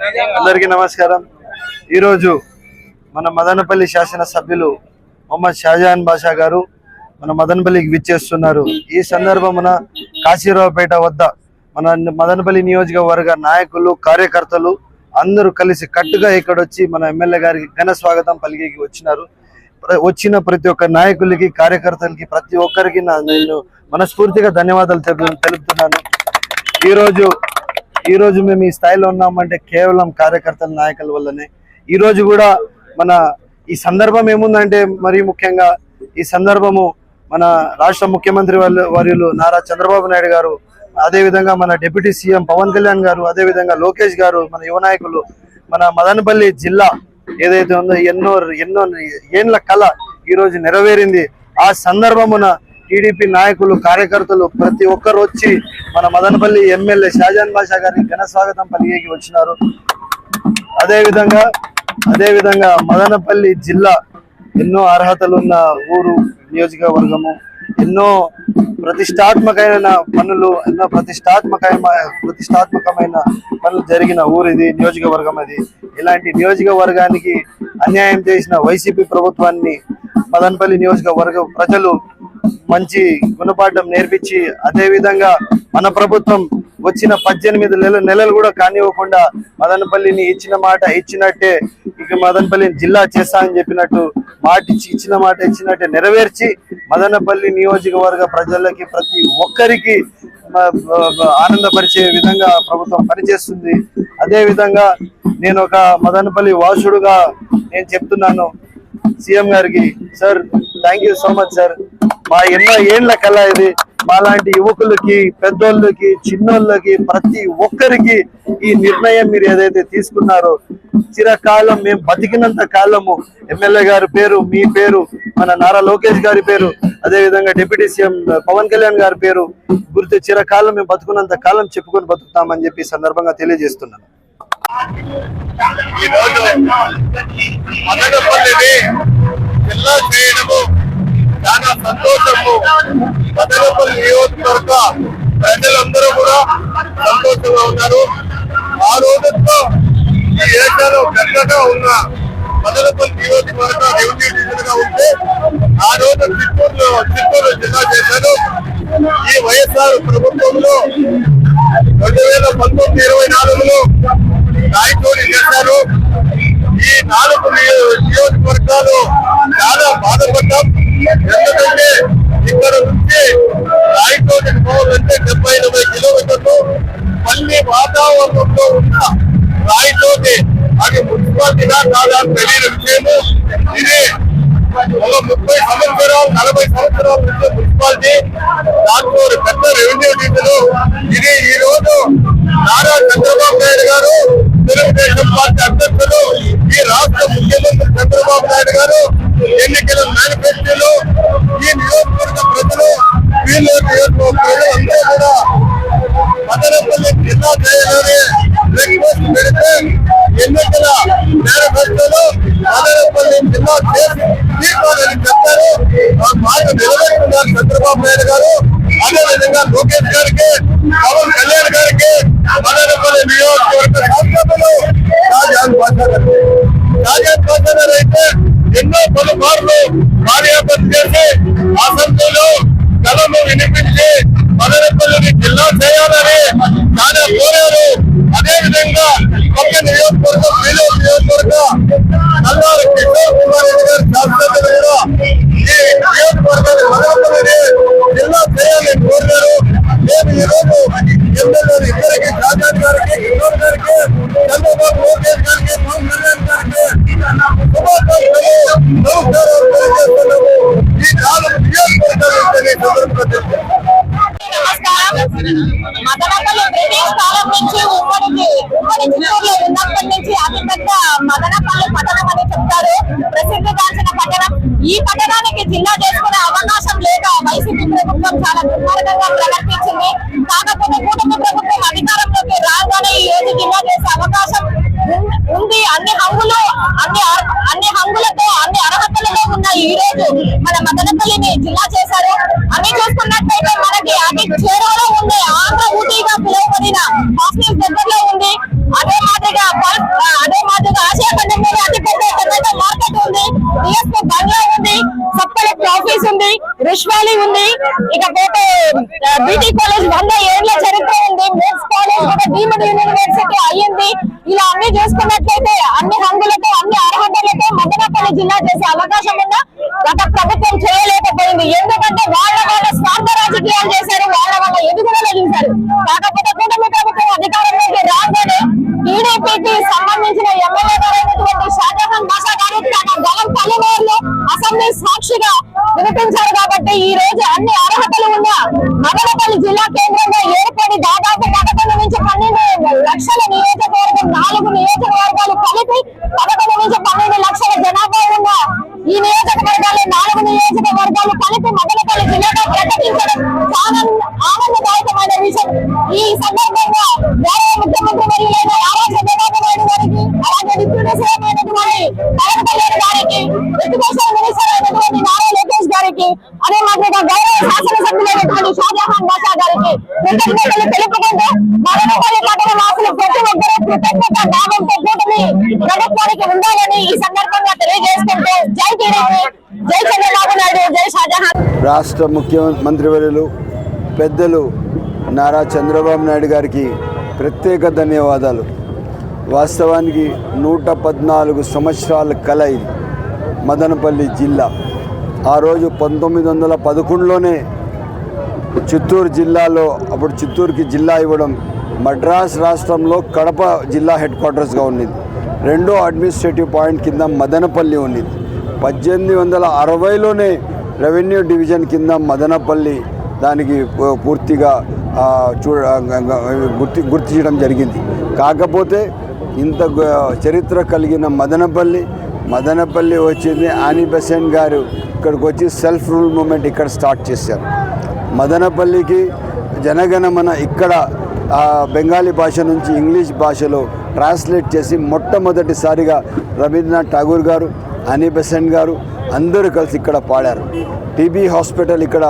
అందరికీ నమస్కారం. ఈరోజు మన మదనపల్లి శాసనసభ్యులు మొహమ్మద్ షాజహాన్ బాషా గారు మన మదనపల్లికి విచ్చేస్తున్నారు. ఈ సందర్భమున కాశీరావుపేట వద్ద మన మదనపల్లి నియోజకవర్గ నాయకులు కార్యకర్తలు అందరూ కలిసి కట్టుగా ఇక్కడ వచ్చి మన ఎమ్మెల్యే గారికి ఘన స్వాగతం పలికి వచ్చినారు. వచ్చిన ప్రతి ఒక్క నాయకులకి కార్యకర్తలకి ప్రతి ఒక్కరికి నా- నేను మనస్ఫూర్తిగా ధన్యవాదాలు తెలుపుతున్నాను. ఈరోజు ఈ రోజు మేము ఈ స్థాయిలో ఉన్నామంటే కేవలం కార్యకర్తల నాయకుల వల్లనే. ఈ రోజు కూడా మన ఈ సందర్భం ఏముందంటే మరీ ముఖ్యంగా ఈ సందర్భము మన రాష్ట్ర ముఖ్యమంత్రి వాళ్ళ వర్యులు నారా చంద్రబాబు నాయుడు గారు అదే విధంగా మన డిప్యూటీ సీఎం పవన్ కళ్యాణ్ గారు అదే విధంగా లోకేష్ గారు మన యువ నాయకులు మన మదనపల్లి జిల్లా ఏదైతే ఉందో ఎన్నో ఎన్నో ఏండ్ల కళ ఈ రోజు నెరవేరింది. ఆ సందర్భమున టీడీపీ నాయకులు కార్యకర్తలు ప్రతి ఒక్కరు వచ్చి మన మదనపల్లి ఎమ్మెల్యే షాజాన్ బాషా గారికి ఘన స్వాగతం పలికి వచ్చినారు. అదే విధంగా అదే విధంగా మదనపల్లి జిల్లా ఎన్నో అర్హతలున్న ఊరు నియోజకవర్గము ఎన్నో ప్రతిష్టాత్మకమైన పనులు ఎన్నో ప్రతిష్టాత్మకమైన ప్రతిష్టాత్మకమైన పనులు జరిగిన ఊరు ఇది నియోజకవర్గం అది. ఇలాంటి నియోజకవర్గానికి అన్యాయం చేసిన వైసీపీ ప్రభుత్వాన్ని మదనపల్లి నియోజకవర్గ ప్రజలు మంచి గుణపాఠం నేర్పించి అదేవిధంగా మన ప్రభుత్వం వచ్చిన పద్దెనిమిది నెలలు నెలలు కూడా కానివ్వకుండా మదనపల్లిని ఇచ్చిన మాట ఇచ్చినట్టే ఇక మదనపల్లిని జిల్లా చేస్తా అని చెప్పినట్టు మాట ఇచ్చి ఇచ్చిన మాట ఇచ్చినట్టే నెరవేర్చి మదనపల్లి నియోజకవర్గ ప్రజలకి ప్రతి ఒక్కరికి ఆనందపరిచే విధంగా ప్రభుత్వం పనిచేస్తుంది. అదేవిధంగా నేను ఒక మదనపల్లి వాసుడుగా నేను చెప్తున్నాను. సీఎం గారికి sir thank you so much sir. మా ఎన్నో ఏండ్ల కళ ఇది. మాలాంటి యువకులకి పెద్దోళ్ళకి చిన్నోళ్ళకి ప్రతి ఒక్కరికి ఈ నిర్ణయం మీరు ఏదైతే తీసుకున్నారో చిరకాలం మేము బతికినంత కాలము. ఎమ్మెల్యే గారి పేరు మీ పేరు మన నారా లోకేష్ గారి పేరు అదే విధంగా డిప్యూటీ సీఎం పవన్ కళ్యాణ్ గారి పేరు గుర్తు చిరకాలం మేము బతుకున్నంత కాలం చెప్పుకొని బతుకుతామని చెప్పి సందర్భంగా తెలియజేస్తున్నాను. ఈరోజు మదనపల్లిని జిల్లా చేయడము చాలా సంతోషము. మదనపల్లి నియోజకవర్గ ప్రజలందరూ కూడా సంతోషంగా ఉన్నారు. ఆ రోజుతో ఈ ఏరియాలో పెద్దగా ఉన్న మదనపల్లి నియోజకవర్గ రెవెన్యూ డివిజన్గా ఉంటే ఆ రోజు చిత్తూరులో చిత్తూరు జిల్లా చేశారు. ఈ వైఎస్ఆర్ ప్రభుత్వంలో రెండు వేల పంతొమ్మిది ఇరవై నాలుగులో రాయచూరి చేశారు? ఈ నాలుగు నియోజకవర్గాలు చాలా బాధపడ్డాం. ఎందుకంటే ఇక్కడ నుంచి రాయచూరి పోవాలంటే డెబ్బై ఎనభై కిలోమీటర్లు. మళ్ళీ వాతావరణంలో ఉన్న రాయచూరి అది మున్సిపాలిటీగా కాదా తెలియని విషయము. ఇది ఒక ముప్పై సంవత్సరాలు నలభై సంవత్సరాల నుంచి మున్సిపాలిటీ. దాంట్లో పెద్ద రెవెన్యూ నిధులు ఇది ఈ రోజు నారా చంద్రబాబు నాయుడు గారు తెలుగుదేశం పార్టీ అధ్యక్షులు ఈ రాష్ట్ర ముఖ్యమంత్రి చంద్రబాబు నాయుడు గారు ఎన్నికల మేనిఫెస్టోలో ఈ నియోజకవర్గ ప్రజలు వీళ్ళు నియోజకవర్గ ప్రజలు అందరూ కూడా మదనపల్లి జిల్లా చేయాలని రిక్వెస్ట్ పెడితే ఎన్నికల మేనిఫెస్టోలో మదనపల్లి జిల్లా చేసి తీర్మానాన్ని చెప్పారు ఆ మాట నిలబెట్టుకున్నారు చంద్రబాబు నాయుడు గారు. అదేవిధంగా లోకేష్ అన్ని హంగులు అన్ని అర్- అన్ని హంగులతో అన్ని అర్హతలతో ఉన్న ఈ రోజు. మన మదనపల్లిని జిల్లా చేశారు. అన్ని చూసుకున్నట్లయితే మనకి అతి చేరువలో ఉంది. ఆంధ్ర పిలువబడిన హాస్టల్ దగ్గరలో ఉంది. అదే మాదిరిగా అదే మాదిరిగా ఆసియా ఖండంలో అతి పెద్ద టొమాటో మార్కెట్ ఉంది. డిఎస్పీ బంగ్లా ఉంది. సబ్ కలెక్టర్ ఆఫీస్ ఉంది. రిష్ వ్యాలీ ఉంది. ఇకపోతే బీటీ కాలేజ్ వంద ఏళ్ళ చరిత్ర ఉంది. మెన్స్ కాలేజ్ కూడా డీమ్డ్ యూనివర్సిటీ అయ్యింది. ఇలా అన్ని చూసుకున్నట్లయితే అన్ని హంగులతో అన్ని అర్హతలతో మదనపల్లి జిల్లా చేసే అవకాశం ఉన్నా గత ప్రభుత్వం చేయలేకపోయింది. ఎందుకంటే వాళ్ళ వాళ్ళ స్వార్థ రాజకీయాలు చేశారు వాళ్ళ వాళ్ళ ఎదుగుదల చూశారు. కాకపోతే కూటమి ప్రభుత్వం అధికారంలోకి రాగానే టీడీపీకి సంబంధించిన ఎమ్మెల్యే గారైనటువంటి షాజహాన్ బాషా గారు తన గలం అసెంబ్లీ సాక్షిగా వినిపించారు కాబట్టి ఈ రోజు అన్ని అర్హతలు కృతజ్ఞతలు తెలుపుకుంటూ మదనపల్లి పట్టణ వాసులు ప్రతి ఒక్కరూ కృతజ్ఞత భావంతో కూటమి ప్రభుత్వానికి ఉండాలని ఈ సందర్భంగా జై జై చంద్రబాబు నాయుడు జై షాజహాన్ రాష్ట్ర ముఖ్యమంత్రివర్యులు పెద్దలు నారా చంద్రబాబు నాయుడు గారికి ప్రత్యేక ధన్యవాదాలు. వాస్తవానికి నూట పద్నాలుగు సంవత్సరాల కల ఇది మదనపల్లి జిల్లా. ఆ రోజు పంతొమ్మిది వందల పదకొండులోనే చిత్తూరు జిల్లాలో అప్పుడు చిత్తూరుకి జిల్లా ఇవ్వడం మద్రాస్ రాష్ట్రంలో కడప జిల్లా హెడ్ క్వార్టర్స్గా ఉన్నింది. రెండో అడ్మినిస్ట్రేటివ్ పాయింట్ కింద మదనపల్లి ఉన్నింది. పద్దెనిమిది వందల అరవైలోనే రెవెన్యూ డివిజన్ కింద మదనపల్లి దానికి పూర్తిగా చూడ చూ గుర్తి గుర్తు చేయడం జరిగింది. కాకపోతే ఇంత చరిత్ర కలిగిన మదనపల్లి మదనపల్లి వచ్చింది ఆని బెసెంట్ గారు. ఇక్కడికి వచ్చి సెల్ఫ్ రూల్ మూమెంట్ ఇక్కడ స్టార్ట్ చేశారు. మదనపల్లికి జనగణమన ఇక్కడ బెంగాలీ భాష నుంచి ఇంగ్లీష్ భాషలో ట్రాన్స్లేట్ చేసి మొట్టమొదటిసారిగా రవీంద్రనాథ్ ఠాగూర్ గారు అనీ బెసెంట్ గారు అందరూ కలిసి ఇక్కడ పాడారు. టీబీ హాస్పిటల్ ఇక్కడ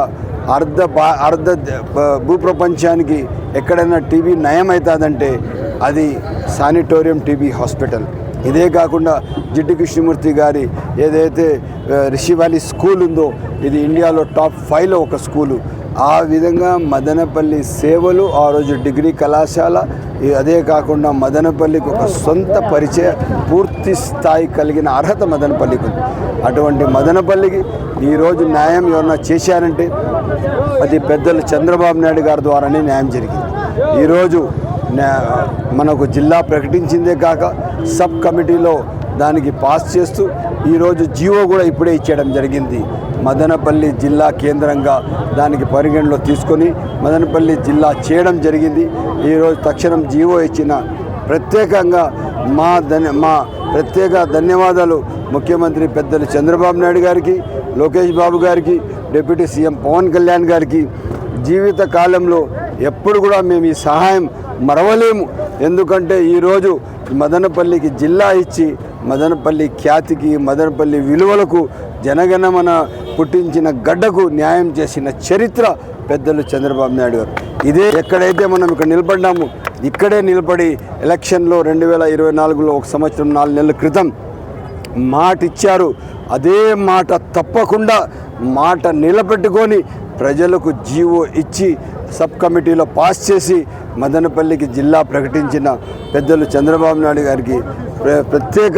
అర్ధ బా అర్ధ భూప్రపంచానికి ఎక్కడైనా టీబీ నయమవుతుందంటే అది సానిటోరియం టీబీ హాస్పిటల్. ఇదే కాకుండా జిడ్డు కృష్ణమూర్తి గారి ఏదైతే రిషివాలి రిషి వ్యాలీ స్కూల్ ఉందో ఇది ఇండియాలో టాప్ ఫైవ్లో ఒక స్కూలు. ఆ విధంగా మదనపల్లి సేవలు ఆ రోజు డిగ్రీ కళాశాల అదే కాకుండా మదనపల్లికి ఒక సొంత పరిచయ పూర్తి స్థాయి కలిగిన అర్హత మదనపల్లికి ఉంది. అటువంటి మదనపల్లికి ఈరోజు న్యాయం ఎవరన్నా చేశారంటే అది పెద్దలు చంద్రబాబు నాయుడు గారి ద్వారానే న్యాయం జరిగింది. ఈరోజు మనకు జిల్లా ప్రకటించిందే కాక సబ్ కమిటీలో దానికి పాస్ చేస్తూ ఈరోజు జీవో కూడా ఇప్పుడే ఇచ్చేయడం జరిగింది. మదనపల్లి జిల్లా కేంద్రంగా దానికి పరిగణలో తీసుకొని మదనపల్లి జిల్లా చేయడం జరిగింది. ఈరోజు తక్షణం జీవో ఇచ్చిన ప్రత్యేకంగా మా ధన్య మా ప్రత్యేక ధన్యవాదాలు ముఖ్యమంత్రి పెద్దలు చంద్రబాబు నాయుడు గారికి లోకేష్ బాబు గారికి డిప్యూటీ సీఎం పవన్ కళ్యాణ్ గారికి. జీవిత కాలంలో ఎప్పుడు కూడా మేము ఈ సహాయం మరవలేము. ఎందుకంటే ఈరోజు మదనపల్లికి జిల్లా ఇచ్చి మదనపల్లి ఖ్యాతికి మదనపల్లి విలువలకు జనగణమన పుట్టించిన గడ్డకు న్యాయం చేసిన చరిత్ర పెద్దలు చంద్రబాబు నాయుడు గారు. ఇదే ఎక్కడైతే మనం ఇక్కడ నిలబడ్డాము ఇక్కడే నిలబడి ఎలక్షన్లో రెండు వేల ఇరవై నాలుగులో ఒక సంవత్సరం నాలుగు నెలల క్రితం మాట ఇచ్చారు అదే మాట తప్పకుండా మాట నిలబెట్టుకొని ప్రజలకు జీవో ఇచ్చి సబ్ కమిటీలో పాస్ చేసి మదనపల్లికి జిల్లా ప్రకటించిన పెద్దలు చంద్రబాబు నాయుడు గారికి ప్ర- ప్రత్యేక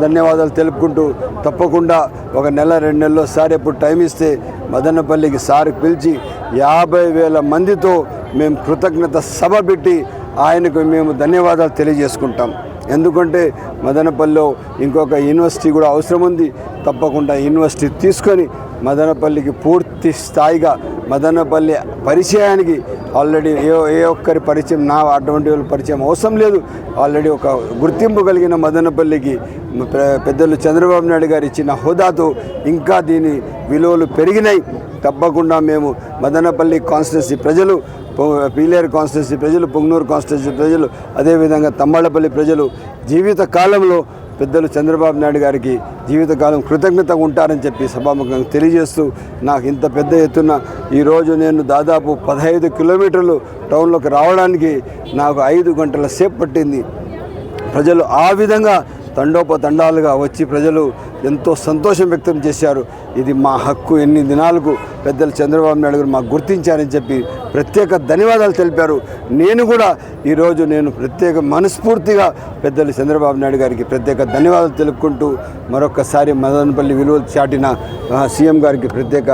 ధన్యవాదాలు తెలుపుకుంటూ తప్పకుండా ఒక నెల రెండు నెలల్లో సార్ ఎప్పుడు టైం ఇస్తే మదనపల్లికి సార్ పిలిచి యాభై వేల మందితో మేము కృతజ్ఞత సభ పెట్టి ఆయనకు మేము ధన్యవాదాలు తెలియజేసుకుంటాం. ఎందుకంటే మదనపల్లిలో ఇంకొక యూనివర్సిటీ కూడా అవసరం ఉంది. తప్పకుండా యూనివర్సిటీ తీసుకొని మదనపల్లికి పూర్తి స్థాయిగా మదనపల్లి పరిచయానికి ఆల్రెడీ ఏ ఏ ఒక్కరి పరిచయం నా అటువంటి వాళ్ళ పరిచయం అవసరం లేదు. ఆల్రెడీ ఒక గుర్తింపు కలిగిన మదనపల్లికి పెద్దలు చంద్రబాబు నాయుడు గారు ఇచ్చిన హోదాతో ఇంకా దీని విలువలు పెరిగినాయి. తప్పకుండా మేము మదనపల్లి కాన్స్టిట్యున్సీ ప్రజలు పీలేరు కాన్స్టిట్యున్సీ ప్రజలు పొంగనూరు కాన్స్టిట్యున్సీ ప్రజలు అదేవిధంగా తమ్మళ్ళపల్లి ప్రజలు జీవిత కాలంలో పెద్దలు చంద్రబాబు నాయుడు గారికి జీవితకాలం కృతజ్ఞతగా ఉంటారని చెప్పి సభాముఖంగా తెలియజేస్తూ నాకు ఇంత పెద్ద ఎత్తున ఈరోజు నేను దాదాపు పదహైదు కిలోమీటర్లు టౌన్లోకి రావడానికి నాకు ఐదు గంటల సేపు పట్టింది. ప్రజలు ఆ విధంగా తండోపతండాలుగా వచ్చి ప్రజలు ఎంతో సంతోషం వ్యక్తం చేశారు. ఇది మా హక్కు. ఎన్ని దినాలకు పెద్దలు చంద్రబాబు నాయుడు గారు మాకు గుర్తించారని చెప్పి ప్రత్యేక ధన్యవాదాలు తెలిపారు. నేను కూడా ఈరోజు నేను ప్రత్యేక మనస్ఫూర్తిగా పెద్దలు చంద్రబాబు నాయుడు గారికి ప్రత్యేక ధన్యవాదాలు తెలుపుకుంటూ మరొకసారి మదనపల్లి విలువలు చాటిన సీఎం గారికి ప్రత్యేక